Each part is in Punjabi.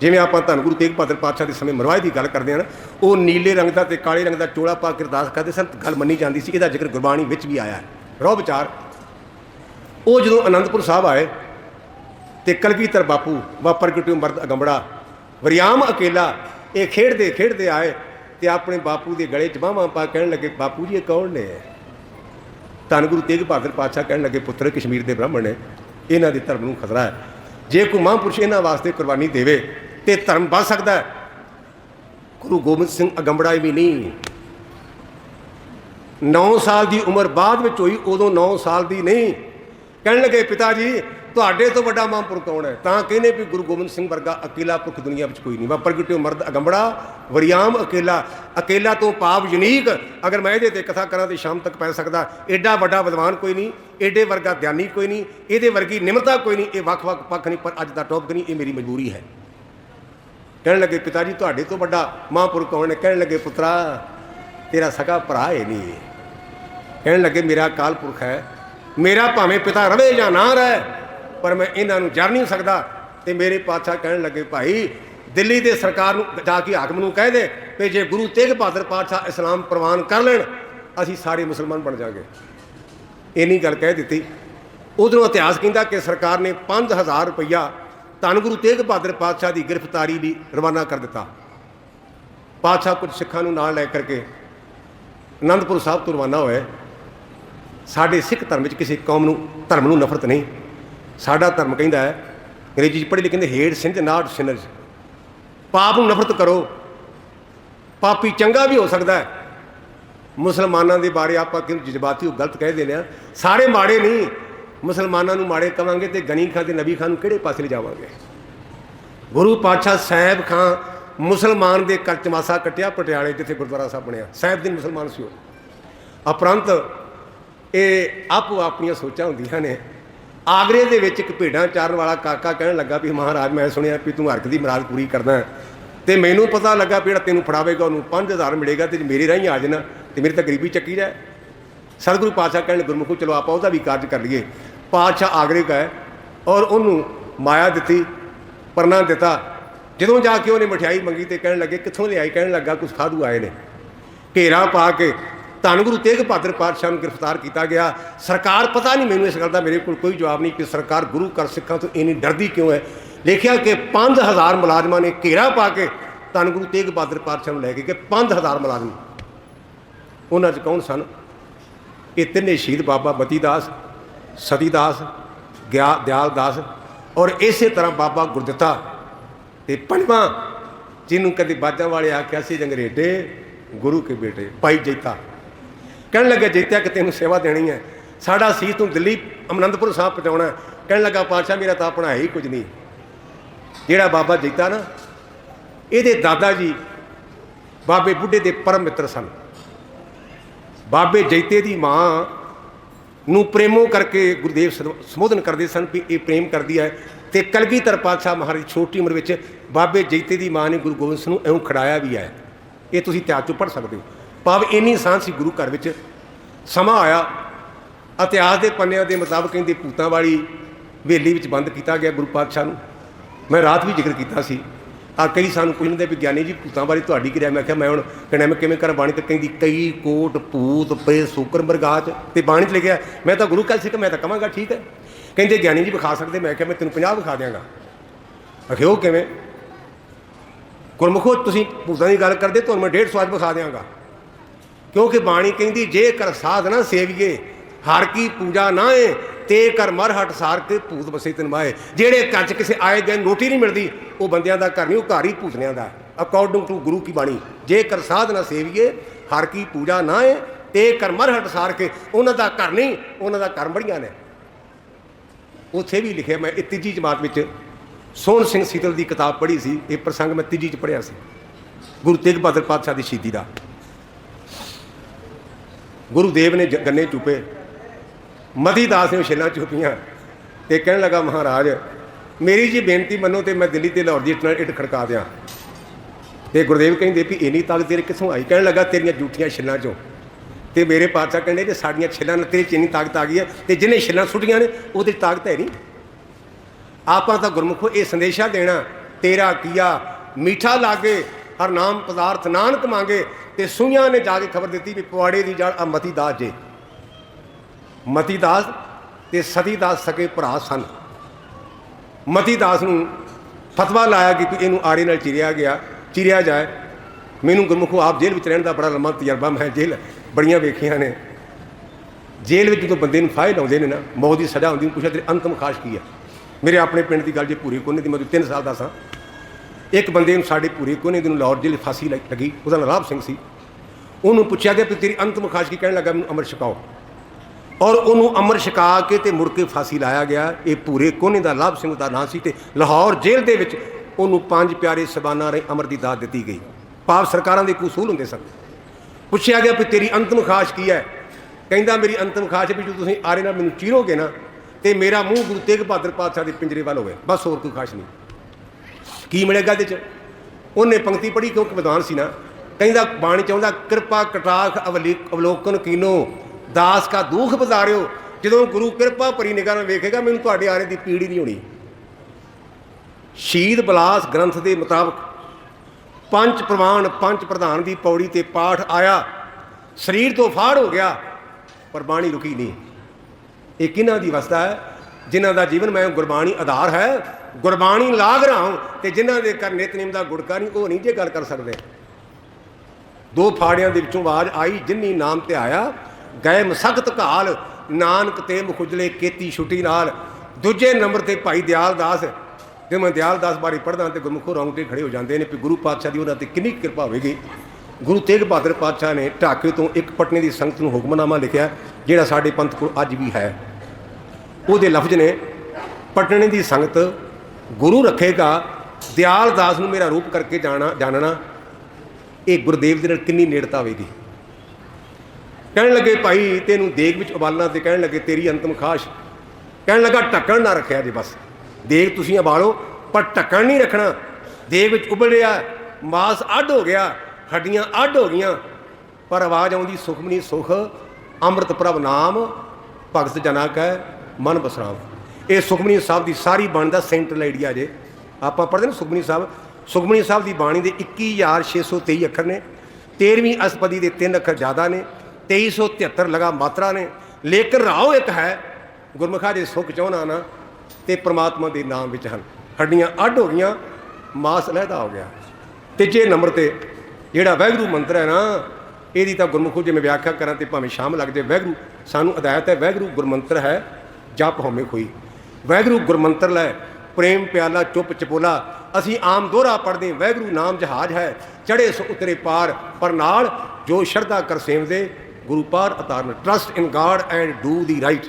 ਜਿਵੇਂ ਆਪਾਂ ਧੰਨ ਗੁਰੂ ਤੇਗ ਬਹਾਦਰ ਪਾਤਸ਼ਾਹ ਦੇ ਸਮੇਂ ਮਰਵਾਏ ਦੀ ਗੱਲ ਕਰਦੇ ਹਾਂ ਉਹ ਨੀਲੇ ਰੰਗ ਦਾ ਤੇ ਕਾਲੇ ਰੰਗ ਦਾ ਚੋਲਾ ਪਾ ਕੇ ਅਰਦਾਸ ਕਰਦੇ ਸਨ, ਗੱਲ ਮੰਨੀ ਜਾਂਦੀ ਸੀ, ਇਹਦਾ ਜ਼ਿਕਰ ਗੁਰਬਾਣੀ ਵਿੱਚ ਵੀ ਆਇਆ ਹੈ। ਰੋਹ ਵਿਚਾਰ। ਉਹ ਜਦੋਂ ਅਨੰਦਪੁਰ ਸਾਹਿਬ ਆਏ ਤੇ ਕਲਗੀਧਰ ਬਾਪੂ ਵਾ ਪ੍ਰਗਟਿਓ ਮਰਦ ਅਗੰਬੜਾ, ਵਰਿਆਮ ਅਕੇਲਾ, ਇਹ ਖੇਡਦੇ ਖੇਡਦੇ ਆਏ ਤੇ ਆਪਣੇ ਬਾਪੂ ਦੇ ਗਲੇ 'ਚ ਬਾਹਾਂ ਪਾ ਕਹਿਣ ਲੱਗੇ, ਬਾਪੂ ਜੀ, ਇਹ ਕੌਣ ਨੇ? ਧੰਨ ਗੁਰੂ ਤੇਗ ਬਹਾਦਰ ਪਾਤਸ਼ਾਹ ਕਹਿਣ ਲੱਗੇ, ਪੁੱਤਰ ਕਸ਼ਮੀਰ ਦੇ ਬ੍ਰਾਹਮਣ ਨੇ, ਇਹਨਾਂ ਦੇ ਧਰਮ ਨੂੰ ਖਤਰਾ ਹੈ। ਜੇ ਕੋਈ ਮਹਾਂਪੁਰਸ਼ ਇਹਨਾਂ ਵਾਸਤੇ ਕੁਰਬਾਨੀ ਦੇਵੇ, ਤੇ ਧਰਮ ਬਚ ਸਕਦਾ ਹੈ। ਗੁਰੂ ਗੋਬਿੰਦ ਸਿੰਘ ਅਗੰਬੜਾ ਵੀ ਨਹੀਂ। 9 ਸਾਲ ਦੀ ਉਮਰ ਬਾਅਦ ਵਿੱਚ ਹੋਈ, ਉਦੋਂ 9 ਸਾਲ ਦੀ ਨਹੀਂ। ਕਹਿਣ ਲੱਗੇ, ਪਿਤਾ ਜੀ ਤੁਹਾਡੇ ਤੋਂ ਵੱਡਾ ਮਹਾਂਪੁਰਖ ਕੌਣ ਹੈ? ਤਾਂ ਕਹਿੰਦੇ ਵੀ ਗੁਰੂ ਗੋਬਿੰਦ ਸਿੰਘ ਵਰਗਾ ਅਕੇਲਾ ਪੁਰਖ ਦੁਨੀਆ ਵਿੱਚ ਕੋਈ ਨਹੀਂ। ਵਾ ਪ੍ਰਗਟਿਓ ਮਰਦ ਅਗੰਬੜਾ, ਵਰਿਆਮ ਅਕੇਲਾ ਅਕੇਲਾ ਤੋਂ ਭਾਵ ਯੂਨੀਕ। ਅਗਰ ਮੈਂ ਇਹਦੇ ਤੇ ਕਥਾ ਕਰਾਂ ਤੇ ਸ਼ਾਮ ਤੱਕ ਪੈ ਸਕਦਾ। ਐਡਾ ਵੱਡਾ ਵਿਦਵਾਨ ਕੋਈ ਨਹੀਂ ਐਡੇ ਵਰਗਾ ਗਿਆਨੀ ਕੋਈ ਨਹੀਂ, ਇਹਦੇ ਵਰਗੀ ਨਿਮਰਤਾ ਕੋਈ ਨਹੀਂ, ਇਹ ਵੱਖ-ਵੱਖ ਪੱਖ ਨਹੀਂ, ਪਰ ਅੱਜ ਦਾ ਟੌਪਿਕ ਨਹੀਂ, ਇਹ ਮੇਰੀ ਮਜਬੂਰੀ ਹੈ। ਕਹਿਣ ਲੱਗੇ ਪਿਤਾ ਜੀ ਤੁਹਾਡੇ ਤੋਂ ਵੱਡਾ ਮਹਾਂਪੁਰਖ ਕੌਣ ਹੈ? ਕਹਿਣ ਲੱਗੇ, ਪੁੱਤਰਾ, ਤੇਰਾ ਸਗਾ ਭਰਾ ਹੈ ਨਹੀਂ ਕਹਿਣ ਲੱਗੇ, ਮੇਰਾ ਅਕਾਲ ਪੁਰਖ ਹੈ। ਮੇਰਾ ਭਾਵੇਂ ਪਿਤਾ ਰਵੇ ਜਾਂ ਨਾ ਰਹੇ ਪਰ ਮੈਂ ਇਹਨਾਂ ਨੂੰ ਜਰ ਨਹੀਂ ਸਕਦਾ ਤੇ ਮੇਰੇ ਪਾਤਸ਼ਾਹ ਕਹਿਣ ਲੱਗੇ, ਭਾਈ, ਦਿੱਲੀ ਦੇ ਸਰਕਾਰ ਨੂੰ ਜਾ ਕੇ ਹਾਕਮ ਨੂੰ ਕਹਿ ਦੇ ਕਿ ਜੇ ਗੁਰੂ ਤੇਗ ਬਹਾਦਰ ਪਾਤਸ਼ਾਹ ਇਸਲਾਮ ਪ੍ਰਵਾਨ ਕਰ ਲੈਣ, ਅਸੀਂ ਸਾਰੇ ਮੁਸਲਮਾਨ ਬਣ ਜਾਾਂਗੇ। ਇੰਨੀ ਗੱਲ ਕਹਿ ਦਿੱਤੀ। ਉਧਰੋਂ ਇਤਿਹਾਸ ਕਹਿੰਦਾ ਕਿ ਸਰਕਾਰ ਨੇ 5000 ਰੁਪਈਆ ਧੰਨ ਗੁਰੂ ਤੇਗ ਬਹਾਦਰ ਪਾਤਸ਼ਾਹ ਦੀ ਗ੍ਰਿਫਤਾਰੀ ਲਈ ਰਵਾਨਾ ਕਰ ਦਿੱਤਾ। ਪਾਤਸ਼ਾਹ ਕੁਝ ਸਿੱਖਾਂ ਨੂੰ ਨਾਲ ਲੈ ਕਰਕੇ ਅਨੰਦਪੁਰ ਸਾਹਿਬ ਤੋਂ ਰਵਾਨਾ ਹੋਏ। ਸਾਡੇ ਸਿੱਖ ਧਰਮ ਵਿੱਚ ਕਿਸੇ ਕੌਮ ਨੂੰ, ਧਰਮ ਨੂੰ ਨਫ਼ਰਤ ਨਹੀਂ। ਸਾਡਾ ਧਰਮ ਕਹਿੰਦਾ ਹੈ, ਅੰਗਰੇਜ਼ੀ ਚ ਪੜ੍ਹੇ ਲਿਖੇ ਕਹਿੰਦੇ ਹੇਟ ਸਿੰਜ ਨਾਟ ਸਿਨਰਸ ਪਾਪ ਨੂੰ ਨਫ਼ਰਤ ਕਰੋ। ਪਾਪੀ ਚੰਗਾ ਵੀ ਹੋ ਸਕਦਾ ਹੈ। ਮੁਸਲਮਾਨਾਂ ਦੇ ਬਾਰੇ ਆਪਾਂ ਕਿਉਂ ਜਜ਼ਬਾਤੀ ਉਹ ਗਲਤ ਕਹਿ ਦਿੰਦੇ ਆ ਸਾਰੇ ਮਾੜੇ ਨਹੀਂ। ਮੁਸਲਮਾਨਾਂ ਨੂੰ ਮਾੜੇ ਕਵਾਂਗੇ ਤੇ ਗਨੀ ਖਾਨ ਤੇ ਨਬੀ ਖਾਨ ਨੂੰ ਕਿਹੜੇ ਪਾਸੇ ਲਿਜਾਵਾਂਗੇ? ਗੁਰੂ ਪਾਤਸ਼ਾਹ ਸਾਹਿਬ ਖਾਨ ਮੁਸਲਮਾਨ ਦੇ ਕਰਚਮਾਸਾ ਕੱਟਿਆ, ਪਟਿਆਲੇ ਜਿੱਥੇ ਗੁਰਦੁਆਰਾ ਸਾਹਿਬ ਬਣਿਆ। ਸਾਹਿਬ ਦਿਨ ਮੁਸਲਮਾਨ ਸੀ ਉਹ। ਅਪਰੰਤ ਇਹ ਆਪੋ ਆਪਣੀਆਂ ਸੋਚਾਂ ਹੁੰਦੀਆਂ ਨੇ। ਆਗਰੇ ਦੇ ਵਿੱਚ ਇੱਕ ਭੇਡਾਂ ਚਾਰਨ ਵਾਲਾ ਕਾਕਾ ਕਹਿਣ ਲੱਗਾ ਵੀ ਮਹਾਰਾਜ, ਮੈਂ ਸੁਣਿਆ ਵੀ ਤੂੰ ਹਰਕ ਦੀ ਮਰਾਦ ਪੂਰੀ ਕਰਦਾ ਹੈ। ਤੇ ਮੈਨੂੰ ਪਤਾ ਲੱਗਾ ਵੀ ਜਿਹੜਾ ਤੈਨੂੰ ਫੜਾਵੇਗਾ, ਉਹਨੂੰ 5000 ਮਿਲੇਗਾ ਤੇ ਮੇਰੇ ਰਾਹੀਂ ਆ ਜਾਣਾ ਤੇ ਮੇਰੀ ਤਾਂ ਗਰੀਬੀ ਚੱਕੀ ਜਾ ਸਤਿਗੁਰੂ ਪਾਤਸ਼ਾਹ ਕਹਿਣ ਗੁਰਮੁਖੋ ਚਲੋ ਆਪਾਂ ਉਹਦਾ ਵੀ ਕਾਰਜ ਕਰ ਲਈਏ। ਪਾਤਸ਼ਾਹ ਆਗਰੇ ਗਏ ਔਰ ਉਹਨੂੰ ਮਾਇਆ ਦਿੱਤੀ, ਪਰਨਾ ਦਿੱਤਾ। ਜਦੋਂ ਜਾ ਕੇ ਉਹਨੇ ਮਠਿਆਈ ਮੰਗੀ ਤੇ ਕਹਿਣ ਲੱਗੇ, ਕਿੱਥੋਂ ਲਿਆਈ? ਕਹਿਣ ਲੱਗਾ ਕੁਝ ਸਾਧੂ ਆਏ ਨੇ। ਘੇਰਾ ਪਾ ਕੇ ਧੰਨ ਗੁਰੂ ਤੇਗ ਬਹਾਦਰ ਪਾਤਸ਼ਾਹ ਨੂੰ ਗ੍ਰਿਫਤਾਰ ਕੀਤਾ ਗਿਆ। ਸਰਕਾਰ ਪਤਾ ਨਹੀਂ ਮੈਨੂੰ ਇਸ ਗੱਲ ਦਾ ਮੇਰੇ ਕੋਲ ਕੋਈ ਜਵਾਬ ਨਹੀਂ ਕਿ ਸਰਕਾਰ ਗੁਰੂ ਘਰ ਸਿੱਖਾਂ ਤੋਂ ਇੰਨੀ ਡਰਦੀ ਕਿਉਂ ਹੈ। ਲਿਖਿਆ ਕਿ 5000 ਮੁਲਾਜ਼ਮਾਂ ਨੇ ਘੇਰਾ ਪਾ ਕੇ ਧੰਨ ਗੁਰੂ ਤੇਗ ਬਹਾਦਰ ਪਾਤਸ਼ਾਹ ਨੂੰ ਲੈ ਕੇ ਗਏ। 5000 ਮੁਲਾਜ਼ਮ। ਉਹਨਾਂ 'ਚ ਕੌਣ ਸਨ? ਇਹ ਤਿੰਨੇ ਸ਼ਹੀਦ ਬਾਬਾ ਮਤੀ ਦਾਸ ਸਤੀ ਦਾਸ ਗਿਆ ਦਿਆਲ ਦਾਸ ਔਰ ਇਸੇ ਤਰ੍ਹਾਂ ਬਾਬਾ ਗੁਰਦਿੱਤਾ ਤੇ ਪੰਜਵਾਂ ਜਿਹਨੂੰ ਕਦੇ ਬਾਜਾਂ ਵਾਲੇ ਆਖਿਆ ਸੀ ਜੰਗਰੇਡੇ, ਗੁਰੂ ਕੇ ਬੇਟੇ, ਭਾਈ ਜੈਤਾ। ਕਹਿਣ ਲੱਗਾ ਜੈਤਾ ਕਿ ਤੈਨੂੰ ਸੇਵਾ ਦੇਣੀ ਹੈ। ਸਾਡਾ ਸੀਸ ਤੂੰ ਦਿੱਲੀ ਅਨੰਦਪੁਰ ਸਾਹਿਬ ਪਹੁੰਚਾਉਣਾ ਕਹਿਣ ਲੱਗਾ, ਪਾਤਸ਼ਾਹ, ਮੇਰਾ ਤਾਂ ਆਪਣਾ ਹੈ ਹੀ ਕੁਝ ਨਹੀਂ। ਜਿਹੜਾ ਬਾਬਾ ਜੈਤਾ ਨਾ, ਇਹਦੇ ਦਾਦਾ ਜੀ ਬਾਬੇ ਬੁੱਢੇ ਦੇ ਪਰਮ ਮਿੱਤਰ ਸਨ। ਬਾਬੇ ਜੈਤੇ ਦੀ ਮਾਂ ਨੂੰ ਪ੍ਰੇਮੋ ਕਰਕੇ ਗੁਰਦੇਵ ਸਦ- ਸੰਬੋਧਨ ਕਰਦੇ ਸਨ ਵੀ ਇਹ ਪ੍ਰੇਮ ਕਰਦੀ ਹੈ ਤੇ ਕਲਗੀਧਰ ਪਾਤਸ਼ਾਹ ਮਹਾਰਾਜ ਛੋਟੀ ਉਮਰ ਵਿੱਚ ਬਾਬੇ ਜੈਤੇ ਦੀ ਮਾਂ ਨੇ ਗੁਰੂ ਗੋਬਿੰਦ ਸਿੰਘ ਨੂੰ ਐਉਂ ਖੜਾਇਆ ਵੀ ਹੈ। ਇਹ ਤੁਸੀਂ ਇਤਿਹਾਸ ਚੋਂ ਪੜ੍ਹ ਸਕਦੇ ਹੋ। ਭਾਵ ਇੰਨੀ ਸਾਂਝ ਸੀ ਗੁਰੂ ਘਰ ਵਿੱਚ। ਸਮਾਂ ਆਇਆ, ਇਤਿਹਾਸ ਦੇ ਪੰਨਿਆਂ ਦੇ ਮੁਤਾਬਕ ਕਹਿੰਦੇ ਭੂਤਾਂ ਵਾਲੀ ਹਵੇਲੀ ਵਿੱਚ ਬੰਦ ਕੀਤਾ ਗਿਆ ਗੁਰੂ ਪਾਤਸ਼ਾਹ ਨੂੰ। ਮੈਂ ਰਾਤ ਵੀ ਜ਼ਿਕਰ ਕੀਤਾ ਸੀ। ਆ ਕਈ ਸਾਨੂੰ ਪੁੱਛਦੇ ਵੀ ਗਿਆਨੀ ਜੀ, ਭੂਤਾਂ ਬਾਰੇ ਤੁਹਾਡੀ ਕਿਰਿਆ। ਮੈਂ ਕਿਹਾ, ਮੈਂ ਹੁਣ ਕਹਿੰਦਾ, ਮੈਂ ਕਿਵੇਂ ਕਰਾਂ ਬਾਣੀ? ਤੇ ਕਹਿੰਦੀ, ਕਈ ਕੋਟ ਭੂਤ ਪੇ ਸੂਕਰ ਮਰਗਾਚ ਤੇ ਬਾਣੀ 'ਚ ਲਿਖਿਆ, ਮੈਂ ਤਾਂ ਗੁਰੂ ਕਲ ਸਿੱਖ ਮੈਂ ਤਾਂ ਕਹਾਂਗਾ, ਠੀਕ ਹੈ। ਕਹਿੰਦੇ, ਗਿਆਨੀ ਜੀ ਵਿਖਾ ਸਕਦੇ? ਮੈਂ ਕਿਹਾ, ਮੈਂ ਤੈਨੂੰ 50 ਵਿਖਾ ਦਿਆਂਗਾ। ਅਖੇ ਉਹ ਕਿਵੇਂ? ਗੁਰਮੁਖੋ, ਤੁਸੀਂ ਭੂਤਾਂ ਦੀ ਗੱਲ ਕਰਦੇ, ਤੁਹਾਨੂੰ ਮੈਂ 150 ਅੱਜ ਵਿਖਾ ਦਿਆਂਗਾ। ਕਿਉਂਕਿ ਬਾਣੀ ਕਹਿੰਦੀ ਜੇ ਕਰ ਸਾਧਨਾ ਸੇਵੀਏ, ਹਰ ਕੀ ਪੂਜਾ ਨਾ ਏ ਤੇ ਕਰ ਮਰ ਹਟ ਸਾਰ ਕੇ ਭੂਤ ਬਸੇ ਤਨ ਮਾਏ ਜਿਹੜੇ ਘਰ 'ਚ ਕਿਸੇ ਆਏ ਗਏ ਨੋਟੀ ਨਹੀਂ ਮਿਲਦੀ, ਉਹ ਬੰਦਿਆਂ ਦਾ ਘਰ ਨਹੀਂ, ਉਹ ਘਰ ਹੀ ਭੂਤਨਿਆਂ ਦਾ। ਅਕੋਰਡਿੰਗ ਟੂ ਗੁਰੂ ਕੀ ਬਾਣੀ ਜੇ ਕਰ ਸਾਧਨਾ ਸੇਵੀਏ, ਹਰ ਕੀ ਪੂਜਾ ਨਾ ਏ ਤੇ ਕਰ ਮਰ ਹਟ ਸਾਰ ਕੇ। ਉਹਨਾਂ ਦਾ ਘਰ ਨਹੀਂ, ਉਹਨਾਂ ਦਾ ਘਰ ਬੜੀਆਂ ਨੇ। ਉੱਥੇ ਵੀ ਲਿਖਿਆ ਮੈਂ, ਇਹ ਤੀਜੀ ਜਮਾਤ ਵਿੱਚ ਸੋਹਣ ਸਿੰਘ ਸੀਤਲ ਦੀ ਕਿਤਾਬ ਪੜ੍ਹੀ ਸੀ, ਇਹ ਪ੍ਰਸੰਗ ਮੈਂ ਤੀਜੀ ਚ ਪੜ੍ਹਿਆ ਸੀ। ਗੁਰੂ ਤੇਗ ਬਹਾਦਰ ਪਾਤਸ਼ਾਹ ਦੀ ਸ਼ਹੀਦੀ ਦਾ। ਗੁਰੂ ਦੇਵ ਨੇ ਗੰਨੇ ਚੁੱਪੇ। ਮਤੀ ਦਾਸ ਨੇ ਛਿੱਲਾਂ ਚੁੱਪੀਆਂ ਤੇ ਕਹਿਣ ਲੱਗਾ, ਮਹਾਰਾਜ, ਮੇਰੀ ਜੀ ਬੇਨਤੀ ਮੰਨੋ ਤੇ ਮੈਂ ਦਿੱਲੀ ਤੇ ਲਾਹੌਰ ਦੀ ਇੱਟ ਨਾਲ ਇੱਟ ਖੜਕਾ ਦਿਆਂ। ਤੇ ਗੁਰਦੇਵ ਕਹਿੰਦੇ ਵੀ ਇੰਨੀ ਤਾਕਤ ਤੇਰੇ ਕਿੱਥੋਂ ਆਈ? ਕਹਿਣ ਲੱਗਾ, ਤੇਰੀਆਂ ਝੂਠੀਆਂ ਛਿੱਲਾਂ ਚੋਂ। ਤੇ ਮੇਰੇ ਪਾਤਸ਼ਾਹ ਕਹਿੰਦੇ ਕਿ ਸਾਡੀਆਂ ਛਿੱਲਾਂ ਨਾਲ ਤੇਰੇ ਚ ਇੰਨੀ ਤਾਕਤ ਆ ਗਈ ਹੈ ਤੇ ਜਿਹਨੇ ਛਿੱਲਾਂ ਸੁੱਟੀਆਂ ਨੇ, ਉਹਦੇ 'ਚ ਤਾਕਤ ਹੈ ਨਹੀਂ। ਆਪਾਂ ਤਾਂ ਗੁਰਮੁਖੋ ਇਹ ਸੰਦੇਸ਼ਾ ਦੇਣਾ, ਤੇਰਾ ਕੀਆ, ਮੀਠਾ ਲਾਗੇ ਹਰ ਨਾਮ ਪਦਾਰਥ ਨਾਨਕ ਮੰਗੇ ਤੇ ਸੁਈਆਂ ਨੇ ਜਾ ਕੇ ਖਬਰ ਦਿੱਤੀ ਵੀ ਪਵਾੜੇ ਦੀ ਜੜ ਆ ਮਤੀ ਦਾਸ ਜੇ। ਮਤੀ ਦਾਸ ਤੇ ਸਤੀ ਦਾਸ ਸਕੇ ਭਰਾ ਸਨ। ਮਤੀ ਦਾਸ ਨੂੰ ਫਤਵਾ ਲਾਇਆ ਕਿ ਤੂੰ ਇਹਨੂੰ ਆੜੇ ਨਾਲ ਚਿਰਿਆ ਗਿਆ, ਚਿਰਿਆ ਜਾਏ ਮੈਨੂੰ ਗੁਰਮੁਖੋ, ਆਪ ਜੇਲ੍ਹ ਵਿੱਚ ਰਹਿਣ ਦਾ ਬੜਾ ਲੰਮਾ ਤਜਰਬਾ, ਮੈਂ ਜੇਲ੍ਹ ਬੜੀਆਂ ਵੇਖੀਆਂ ਨੇ। ਜੇਲ੍ਹ ਵਿੱਚ ਜਦੋਂ ਬੰਦੇ ਨੂੰ ਫਾਇਲ ਲਾਉਂਦੇ ਨੇ ਨਾ, ਮੌਤ ਦੀ ਸਜ਼ਾ ਹੁੰਦੀ ਨੂੰ ਪੁੱਛਿਆ ਤੇਰੀ ਅੰਤਮ ਖਾਸ਼ ਕੀ ਹੈ ਮੇਰੇ ਆਪਣੇ ਪਿੰਡ ਦੀ ਗੱਲ ਜੇ ਪੂਰੀ ਕੋਨੇ ਦੀ ਮੈਂ 3 ਸਾਲ ਦਾ ਸਾਂ। ਇੱਕ ਬੰਦੇ ਨੂੰ ਸਾਡੇ ਪੂਰੇ ਕੋਨੇ ਦੀ ਨੂੰ ਲਾਹੌਰ ਜੇਲ੍ਹ ਫਾਂਸੀ ਲੱਗ- ਲੱਗੀ, ਉਹਦਾ ਨਾਮ ਰਾਭ ਸਿੰਘ ਸੀ। ਉਹਨੂੰ ਪੁੱਛਿਆ ਗਿਆ ਵੀ ਤੇਰੀ ਅੰਤਮ ਖਾਸ਼ ਕੀ ਕਹਿਣ ਲੱਗਾ ਮੈਨੂੰ? ਅਮਰ ਛਕਾਓ। ਔਰ ਉਹਨੂੰ ਅਮਰ ਛਕਾ ਕੇ ਤੇ ਮੁੜ ਕੇ ਫਾਂਸੀ ਲਾਇਆ ਗਿਆ। ਇਹ ਪੂਰੇ ਕੋਨੇ ਦਾ ਲਾਭ ਸਿੰਘ ਦਾ ਨਾਂ ਸੀ ਤੇ ਲਾਹੌਰ ਜੇਲ੍ਹ ਦੇ ਵਿੱਚ ਉਹਨੂੰ ਪੰਜ ਪਿਆਰੇ ਸਬਾਨਾ ਰੇ ਅਮਰ ਦੀ ਦਾਤ ਦਿੱਤੀ ਗਈ। ਪਾਪ ਸਰਕਾਰਾਂ ਦੇ ਕੂਸੂਲ ਹੁੰਦੇ ਸਨ। ਪੁੱਛਿਆ ਗਿਆ ਵੀ ਤੇਰੀ ਅੰਤਮ ਖਾਸ਼ ਕੀ ਹੈ? ਕਹਿੰਦਾ, ਮੇਰੀ ਅੰਤਮ ਖਾਸ਼ ਵੀ ਜੋ ਤੁਸੀਂ ਆਰੇ ਨਾਲ ਮੈਨੂੰ ਚੀਰੋਗੇ ਨਾ, ਤੇ ਮੇਰਾ ਮੂੰਹ ਗੁਰੂ ਤੇਗ ਬਹਾਦਰ ਪਾਤਸ਼ਾਹ ਦੇ ਪਿੰਜਰੇ ਵੱਲ ਹੋਵੇ। ਬਸ ਹੋਰ ਕੋਈ ਖਾਸ਼ ਨਹੀਂ। ਕੀ ਮਿਲੇਗਾ ਇਹਦੇ ਚ ਉਹਨੇ ਪੰਕਤੀ ਪੜ੍ਹੀ ਕਿਉਂਕਿ ਵਿਦਵਾਨ ਸੀ ਨਾ। ਕਹਿੰਦਾ, ਬਾਣੀ ਚਾਹੁੰਦਾ ਕਿਰਪਾ ਕਟਾਖ ਅਵਲੀ, ਅਵਲੋਕਨ ਕੀਨੋ, ਦਾਸ ਕਾ ਦੁਖ ਬਜ਼ਾਰਿਓ। ਜਦੋਂ ਗੁਰੂ ਕਿਰਪਾ ਭਰੀ ਨਿਗਾਹ ਨਾਲ ਵੇਖੇਗਾ, ਮੈਨੂੰ ਤੁਹਾਡੇ ਆਰੇ ਦੀ ਪੀੜੀ ਨਹੀਂ ਹੋਣੀ। ਸ਼ਹੀਦ ਬਲਾਸ ਗ੍ਰੰਥ ਦੇ ਮੁਤਾਬਕ ਪੰਜ ਪ੍ਰਵਾਨ, ਪੰਜ ਪ੍ਰਧਾਨ ਦੀ ਪੌੜੀ ਤੇ ਪਾਠ ਆਇਆ। ਸਰੀਰ ਤੋਂ ਫਾੜ ਹੋ ਗਿਆ, ਪਰ ਬਾਣੀ ਰੁਕੀ ਨਹੀਂ। ਇਹ ਕਿਹਨਾਂ ਦੀ ਅਵਸਥਾ ਹੈ, ਜਿਨ੍ਹਾਂ ਦਾ ਜੀਵਨ ਮੈਂ ਗੁਰਬਾਣੀ ਆਧਾਰ ਹੈ। ਗੁਰਬਾਣੀ ਲਾਗ ਰਹਾ ਹਾਂ ਤੇ ਜਿਨ੍ਹਾਂ ਦੇ ਕਰ ਨਿਤਨੇਮ ਦਾ ਗੁੜਕਾ ਨਹੀਂ, ਉਹ ਨਹੀਂ ਜੇ ਗੱਲ ਕਰ ਸਕਦੇ। ਦੋ ਫਾੜਿਆਂ ਦੇ ਵਿੱਚੋਂ ਆਵਾਜ਼ ਆਈ, ਜਿੰਨੀ ਨਾਮ ਤੇ ਆਇਆ ਗਏ ਮਸਖਤ ਘਾਲ, ਨਾਨਕ ਤੇ ਮੁਖਜਲੇ ਕੀਤੀ ਛੁੱਟੀ ਨਾਲ। ਦੂਜੇ ਨੰਬਰ ਤੇ ਭਾਈ ਦਿਆਲ ਦਾਸ ਜੇ ਮੈਂ ਦਿਆਲ ਦਾਸ ਬਾਰੇ ਪੜ੍ਹਦਾ ਤੇ ਗੁਰਮੁਖੋ ਰੌਂਗਟੇ ਖੜੇ ਹੋ ਜਾਂਦੇ ਨੇ ਕਿ ਗੁਰੂ ਪਾਤਸ਼ਾਹ ਦੀ ਉਹਨਾਂ ਤੇ ਕਿੰਨੀ ਕਿਰਪਾ ਹੋਵੇਗੀ। ਗੁਰੂ ਤੇਗ ਬਹਾਦਰ ਪਾਤਸ਼ਾਹ ਨੇ ਢਾਕੇ ਤੋਂ ਇੱਕ ਪਟਨੇ ਦੀ ਸੰਗਤ ਨੂੰ ਹੁਕਮਨਾਮਾ ਲਿਖਿਆ, ਜਿਹੜਾ ਸਾਡੇ ਪੰਥ ਕੋਲ ਅੱਜ ਵੀ ਹੈ। ਉਹਦੇ ਲਫ਼ਜ਼ ਨੇ, ਪਟਨੇ ਦੀ ਸੰਗਤ ਗੁਰੂ ਰੱਖੇਗਾ, ਦਿਆਲ ਦਾਸ ਨੂੰ ਮੇਰਾ ਰੂਪ ਕਰਕੇ ਜਾਣਾ, ਜਾਣਨਾ, ਇਹ ਗੁਰਦੇਵ ਦੇ ਨਾਲ ਕਿੰਨੀ ਨੇੜਤਾ ਹੋਵੇਗੀ। ਕਹਿਣ ਲੱਗੇ, ਭਾਈ, ਤੈਨੂੰ ਦੇਗ ਵਿੱਚ ਉਬਾਲਣਾ ਤੇ ਕਹਿਣ ਲੱਗੇ, ਤੇਰੀ ਅੰਤਮ ਖਾਸ਼। ਕਹਿਣ ਲੱਗਾ, ਢੱਕਣ ਨਾ ਰੱਖਿਆ ਜੇ ਬਸ। ਦੇਗ ਤੁਸੀਂ ਉਬਾਲੋ, ਪਰ ਢੱਕਣ ਨਹੀਂ ਰੱਖਣਾ। ਦੇਗ ਵਿੱਚ ਉਬਲਿਆ ਮਾਸ ਅੱਡ ਹੋ ਗਿਆ, ਹੱਡੀਆਂ ਅੱਡ ਹੋ ਗਈਆਂ, ਪਰ ਆਵਾਜ਼ ਆਉਂਦੀ, ਸੁਖਮਨੀ ਸੁਖ, ਅੰਮ੍ਰਿਤ ਪ੍ਰਭ ਨਾਮ, ਭਗਤ ਜਨਾ ਕੈ, ਮਨ ਬਸਰਾਮ ਇਹ ਸੁਖਮਨੀ ਸਾਹਿਬ ਦੀ ਸਾਰੀ ਬਾਣੀ ਦਾ ਸੈਂਟਰਲ ਆਈਡੀਆ ਜੇ। ਆਪਾਂ ਪੜ੍ਹਦੇ ਨਾ ਸੁਖਮਨੀ ਸਾਹਿਬ। ਸੁਖਮਨੀ ਸਾਹਿਬ ਦੀ ਬਾਣੀ ਦੇ 21623 ਅੱਖਰ ਨੇ। 13ਵੀਂ ਅਸਪਦੀ ਦੇ 3 ਅੱਖਰ ਜ਼ਿਆਦਾ ਨੇ। 2373 ਲਗਾ ਮਾਤਰਾ ਨੇ। ਲੇਕਿਨ ਰਾਓ ਇੱਕ ਹੈ, ਗੁਰਮੁਖਾ ਜੇ ਸੁਖ ਚਾਹਣਾ ਨਾ ਤੇ ਪ੍ਰਮਾਤਮਾ ਦੇ ਨਾਮ ਵਿੱਚ ਹਨ। ਹੱਡੀਆਂ ਅੱਡ ਹੋ ਗਈਆਂ, ਮਾਸ ਲਹਿਦਾ ਹੋ ਗਿਆ। ਤੀਜੇ ਨੰਬਰ ਤੇ ਜਿਹੜਾ ਵੈਗਰੂ ਮੰਤਰ ਹੈ ਨਾ, ਇਹਦੀ ਤਾਂ ਗੁਰਮੁਖੋ ਜੇ ਮੈਂ ਵਿਆਖਿਆ ਕਰਾਂ ਤੇ ਭਾਵੇਂ ਸ਼ਾਮ ਲੱਗ ਜਾਏ, ਵੈਗਰੂ ਸਾਨੂੰ ਹਦਾਇਤ ਹੈ, ਵੈਗਰੂ ਗੁਰਮੰਤਰ ਹੈ, ਜਪ ਹੋਮੇ ਕੋਈ। ਵੈਗਰੂ ਗੁਰਮੰਤਰ ਲੈ, ਪ੍ਰੇਮ ਪਿਆਲਾ, ਚੁੱਪ ਚਪੋਲਾ। ਅਸੀਂ ਆਮ ਦੋਹਰਾ ਪੜਦੇ ਵੈਗਰੂ ਨਾਮ ਜਹਾਜ ਹੈ ਚੜੇ ਸੋ ਉਤਰੇ ਪਾਰ, ਪਰ ਨਾਲ ਜੋ ਸ਼ਰਧਾ ਕਰ ਸੇਵਦੇ, ਗੁਰੂ ਪਾਰ ਅਤਾਰਨ trust in God and do the right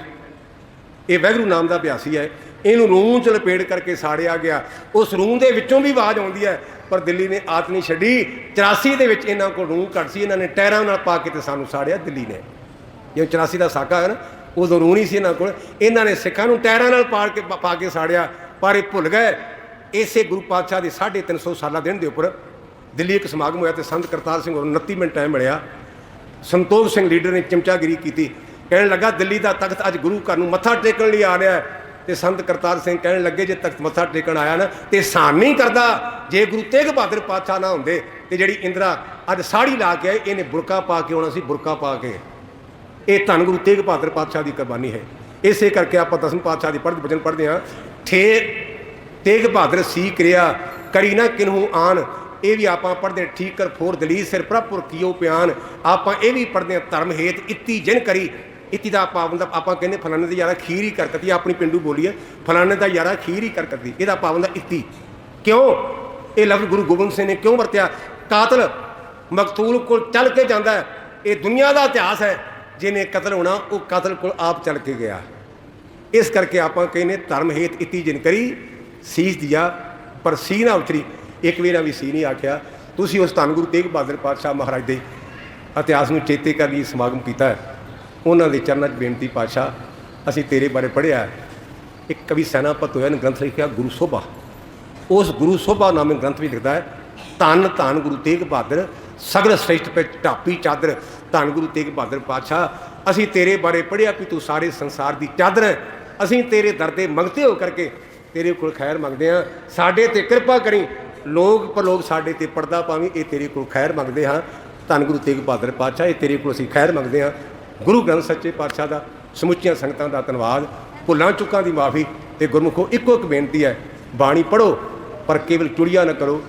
ਇਹ ਵੈਗਰੂ ਨਾਮ ਦਾ ਅਭਿਆਸੀ ਹੈ। ਇਹਨੂੰ ਰੂਹ ਚ ਲਪੇੜ ਕਰਕੇ ਸਾੜਿਆ ਗਿਆ। ਉਸ ਰੂਹ ਦੇ ਵਿੱਚੋਂ ਵੀ ਆਵਾਜ਼ ਆਉਂਦੀ ਹੈ, ਪਰ ਦਿੱਲੀ ਨੇ ਆਤ ਨਹੀਂ ਛੱਡੀ। 84 ਦੇ ਵਿੱਚ ਇਹਨਾਂ ਕੋਲ ਰੂਹ ਘੱਟ ਸੀ। ਇਹਨਾਂ ਨੇ ਟਾਇਰਾਂ ਨਾਲ ਪਾ ਕੇ ਤੇ ਸਾਨੂੰ ਸਾੜਿਆ ਦਿੱਲੀ ਨੇ। ਜਿਵੇਂ 84 ਦਾ ਸਾਕਾ ਹੈ ਨਾ ਉਹ ਰੂਹ ਸੀ ਇਹਨਾਂ ਕੋਲ। ਇਹਨਾਂ ਨੇ ਸਿੱਖਾਂ ਨੂੰ ਟਾਇਰਾਂ ਨਾਲ ਪਾੜ ਕੇ ਪਾ ਕੇ ਸਾੜਿਆ, ਪਰ ਇਹ ਭੁੱਲ ਗਏ। ਇਸੇ ਗੁਰੂ ਪਾਤਸ਼ਾਹ ਦੇ 350 ਸਾਲਾ ਦਿਨ ਦੇ ਉੱਪਰ ਦਿੱਲੀ ਇੱਕ ਸਮਾਗਮ ਹੋਇਆ ਤੇ ਸੰਤ ਕਰਤਾਰ ਸਿੰਘ ਨੂੰ 29 ਮਿੰਟ ਟਾਈਮ ਮਿਲਿਆ। ਸੰਤੋਖ ਸਿੰਘ ਲੀਡਰ ਨੇ ਚਮਚਾਗਿਰੀ ਕੀਤੀ। ਕਹਿਣ ਲੱਗਾ, ਦਿੱਲੀ ਦਾ ਤਖਤ ਅੱਜ ਗੁਰੂ ਘਰ ਨੂੰ ਮੱਥਾ ਟੇਕਣ ਲਈ ਆ ਰਿਹਾ ਹੈ। ਤੇ ਸੰਤ ਕਰਤਾਰ ਸਿੰਘ ਕਹਿਣ ਲੱਗੇ, ਜੇ ਤਖਤ ਮੱਥਾ ਟੇਕਣ ਆਇਆ ਨਾ, ਤੇ ਸਾਨ ਨਹੀਂ ਕਰਦਾ। ਜੇ ਗੁਰੂ ਤੇਗ ਬਹਾਦਰ ਪਾਤਸ਼ਾਹ ਨਾ ਹੁੰਦੇ, ਤੇ ਜਿਹੜੀ ਇੰਦਰਾ ਅੱਜ ਸਾੜੀ ਲਾ ਕੇ ਆਈ ਇਹਨੇ ਬੁਰਕਾ ਪਾ ਕੇ ਆਉਣਾ ਸੀ, ਬੁਰਕਾ ਪਾ ਕੇ। ਇਹ ਧੰਨ ਗੁਰੂ ਤੇਗ ਬਹਾਦਰ ਪਾਤਸ਼ਾਹ ਦੀ ਕੁਰਬਾਨੀ ਹੈ। ਇਸੇ ਕਰਕੇ ਆਪਾਂ ਦਸਮ ਪਾਤਸ਼ਾਹ ਦੀ ਪੜ੍ਹਦੇ ਬਚਨ ਪੜ੍ਹਦੇ ਹਾਂ। ਠੇ ਤੇਗ ਬਹਾਦਰ ਸੀ ਕਿਰਿਆ, ਕਰੀ ਨਾ ਕਿਨਹੂ ਆਨ। ਇਹ ਵੀ ਆਪਾਂ ਪੜ੍ਹਦੇ ਠੀਕ ਕਰ ਫੋਰ ਦਲੀ ਸਿਰ ਪ੍ਰਭਪੁਰ ਕੀਓ ਪਿਆਨ। ਆਪਾਂ ਇਹ ਵੀ ਪੜ੍ਹਦੇ ਹਾਂ, ਧਰਮ ਹੇਤ ਇਤੀ ਜਿਨ ਕਰੀ। ਇਤੀ ਦਾ ਪਾਵਨ ਦਾ ਆਪਾਂ ਕਹਿੰਦੇ ਫਲਾਣੇ ਦੀ ਯਾਰਾ ਖੀਰ ਹੀ ਕਰਕਤੀ ਆਪਣੀ ਪਿੰਡੂ ਬੋਲੀ ਹੈ ਫਲਾਣੇ ਦਾ ਯਾਰਾ ਖੀਰ ਹੀ ਕਰਕਤੀ ਇਹਦਾ ਪਾਵਨ ਦਾ ਇਤੀ। ਕਿਉਂ? ਇਹ ਲਫ਼ਜ਼ ਗੁਰੂ ਗੋਬਿੰਦ ਸਿੰਘ ਨੇ ਕਿਉਂ ਵਰਤਿਆ? ਕਾਤਲ ਮਕਤੂਲ ਕੋਲ ਚੱਲ ਕੇ ਜਾਂਦਾ ਇਹ ਦੁਨੀਆ ਦਾ ਇਤਿਹਾਸ ਹੈ। ਜਿਹਨੇ ਕਤਲ ਹੋਣਾ, ਉਹ ਕਤਲ ਕੋਲ ਆਪ ਚੱਲ ਕੇ ਗਿਆ। ਇਸ ਕਰਕੇ ਆਪਾਂ ਕਹਿੰਦੇ ਧਰਮ ਹੇਤ ਇਤੀ ਜਿਨ ਕਰੀ, ਸੀਸ ਦਿਆ, ਪਰ ਸੀ ਨਾ ਉਤਰੀ। ਇੱਕ ਵੇਰਾ ਵੀ ਸੀ ਨਹੀਂ ਆਖਿਆ। ਤੁਸੀਂ ਉਸ ਧੰਨ ਗੁਰੂ ਤੇਗ ਬਹਾਦਰ ਪਾਤਸ਼ਾਹ ਮਹਾਰਾਜ ਦੇ ਇਤਿਹਾਸ ਨੂੰ ਚੇਤੇ ਕਰ ਲਈ ਸਮਾਗਮ ਕੀਤਾ ਹੈ। ਉਹਨਾਂ ਦੇ ਚਰਨਾਂ 'ਚ ਬੇਨਤੀ ਪਾਤਸ਼ਾਹ, ਅਸੀਂ ਤੇਰੇ ਬਾਰੇ ਪੜ੍ਹਿਆ ਇੱਕ ਕਵੀ ਸੈਨਾਪਤ ਹੋਇਆ ਨੇ ਗ੍ਰੰਥ ਲਿਖਿਆ, ਗੁਰੂ ਸੋਭਾ। ਉਸ ਗੁਰੂ ਸੋਭਾ ਨਾਮੇ ਗ੍ਰੰਥ ਵੀ ਲਿਖਦਾ ਹੈ, ਧੰਨ ਧੰਨ ਗੁਰੂ ਤੇਗ ਬਹਾਦਰ ਸਗਲ ਸ੍ਰੇਸ਼ਟ ਪੇ ਢਾਪੀ ਚਾਦਰ। ਧੰਨ ਗੁਰੂ ਤੇਗ ਬਹਾਦਰ ਪਾਤਸ਼ਾਹ, ਅਸੀਂ ਤੇਰੇ ਬਾਰੇ ਪੜ੍ਹਿਆ ਕਿ ਤੂੰ ਸਾਰੇ ਸੰਸਾਰ ਦੀ ਚਾਦਰ ਹੈ। ਅਸੀਂ ਤੇਰੇ ਦਰ ਦੇ ਮੰਗਤੇ ਹੋ ਕਰਕੇ ਤੇਰੇ ਕੋਲ ਖੈਰ ਮੰਗਦੇ ਹਾਂ। ਸਾਡੇ ਤੇ ਕਿਰਪਾ ਕਰੀ, ਲੋਕ ਪਰਲੋਕ ਸਾਡੇ ਤੇ ਪਰਦਾ ਪਾਵੀਂ, ਇਹ ਤੇਰੇ ਕੋਲ ਖੈਰ ਮੰਗਦੇ ਹਾਂ। ਧੰਨ ਗੁਰੂ ਤੇਗ ਬਹਾਦਰ ਪਾਤਸ਼ਾਹ, ਇਹ ਤੇਰੇ ਕੋਲ ਅਸੀਂ ਖੈਰ ਮੰਗਦੇ ਹਾਂ। ਗੁਰੂ ਗ੍ਰੰਥ ਸੱਚੇ ਪਾਤਸ਼ਾਹ ਦਾ, ਸਮੁੱਚੀਆਂ ਸੰਗਤਾਂ ਦਾ ਧੰਨਵਾਦ। ਭੁੱਲਾਂ ਚੁੱਕਾਂ ਦੀ ਮਾਫੀ ਤੇ ਗੁਰਮੁਖੋ ਇੱਕੋ ਇੱਕ ਬੇਨਤੀ ਹੈ, ਬਾਣੀ ਪੜੋ ਪਰ ਕੇਵਲ ਚੁੜੀਆ ਨਾ ਕਰੋ।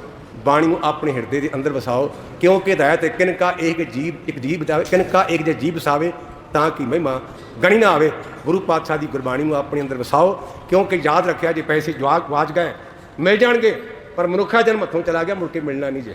ਬਾਣੀ ਨੂੰ ਆਪਣੇ ਹਿਰਦੇ ਦੇ ਅੰਦਰ ਵਸਾਓ, ਕਿਉਂਕਿ ਹਦਾਇਤ ਹੈ ਕਿਨਕਾ ਇੱਕ ਜੀਵ ਇੱਕ ਜੀਵ ਬਤਾਵੇ ਕਿਨਕਾ ਇੱਕ ਜੇ ਜੀਵ ਵਸਾਵੇ, ਤਾਂ ਕਿ ਮਹਿਮਾ ਗਣੀ ਨਾ ਆਵੇ। ਗੁਰੂ ਪਾਤਸ਼ਾਹ ਦੀ ਗੁਰਬਾਣੀ ਨੂੰ ਆਪਣੇ ਅੰਦਰ ਵਸਾਓ, ਕਿਉਂਕਿ ਯਾਦ ਰੱਖਿਆ, ਜੇ ਪੈਸੇ ਜਵਾਕ ਵਾਜ ਗਏ, ਮਿਲ ਜਾਣਗੇ, ਪਰ ਮਨੁੱਖਾ ਜਨਮ ਹੱਥੋਂ ਚਲਾ ਗਿਆ, ਮੁੜ ਕੇ ਮਿਲਣਾ ਨਹੀਂ ਜੇ।